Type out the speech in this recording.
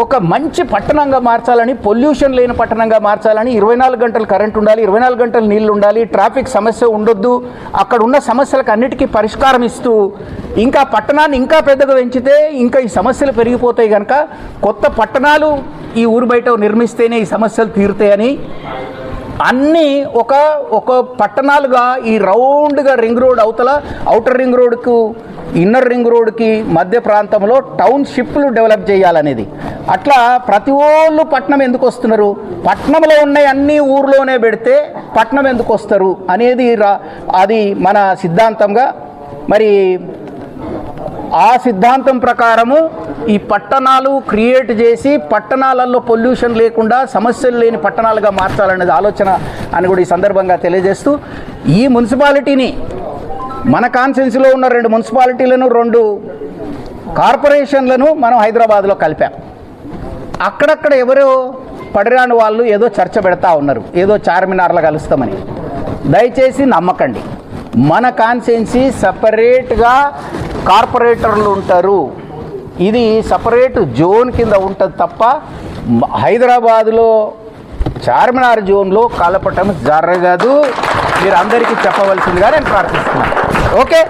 ఒక మంచి పట్టణంగా మార్చాలని పొల్యూషన్ లేని పట్టణంగా మార్చాలని ఇరవై నాలుగు గంటలు కరెంట్ ఉండాలి ఇరవై నాలుగు గంటలు నీళ్ళు ఉండాలి ట్రాఫిక్ సమస్య ఉండొద్దు అక్కడ ఉన్న సమస్యలకు అన్నిటికీ పరిష్కారం ఇస్తూ ఇంకా పట్టణాన్ని ఇంకా పెద్దగా పెంచితే ఇంకా ఈ సమస్యలు పెరిగిపోతాయి కనుక కొత్త పట్టణాలు ఈ ఊరు బయట నిర్మిస్తేనే ఈ సమస్యలు తీరుతాయని అన్నీ ఒక ఒక పట్టణాలుగా ఈ రౌండ్గా రింగ్ రోడ్ అవతల అవుటర్ రింగ్ రోడ్కు ఇన్నర్ రింగ్ రోడ్కి మధ్య ప్రాంతంలో టౌన్షిప్లు డెవలప్ చేయాలనేది. అట్లా ప్రతి ఓళ్ళు పట్నం ఎందుకు వస్తున్నారు? పట్నంలో ఉన్న అన్ని ఊర్లోనే పెడితే పట్నం ఎందుకు వస్తారు? అనేది రా అది మన సిద్ధాంతంగా. మరి ఆ సిద్ధాంతం ప్రకారము ఈ పట్టణాలు క్రియేట్ చేసి పట్టణాలలో పొల్యూషన్ లేకుండా సమస్యలు లేని పట్టణాలుగా మార్చాలనేది ఆలోచన అని కూడా ఈ సందర్భంగా తెలియజేస్తూ ఈ మున్సిపాలిటీని మన కాన్సెన్సీలో ఉన్న రెండు మున్సిపాలిటీలను రెండు కార్పొరేషన్లను మనం హైదరాబాద్లో కలిపాం. అక్కడక్కడ ఎవరో పడిరాని వాళ్ళు ఏదో చర్చ పెడతా ఉన్నారు. ఏదో చార్మినార్లో కలుస్తామని. దయచేసి నమ్మకండి. మన కాన్సెన్సీ సపరేట్గా కార్పొరేటర్లు ఉంటారు. ఇది సపరేట్ జోన్ కింద ఉంటుంది తప్ప హైదరాబాదులో చార్మినార్ జోన్లో కలపటం జరగదు. మీరు అందరికీ చెప్పవలసిందిగా నేను ప్రార్థిస్తున్నాను. ఓకే?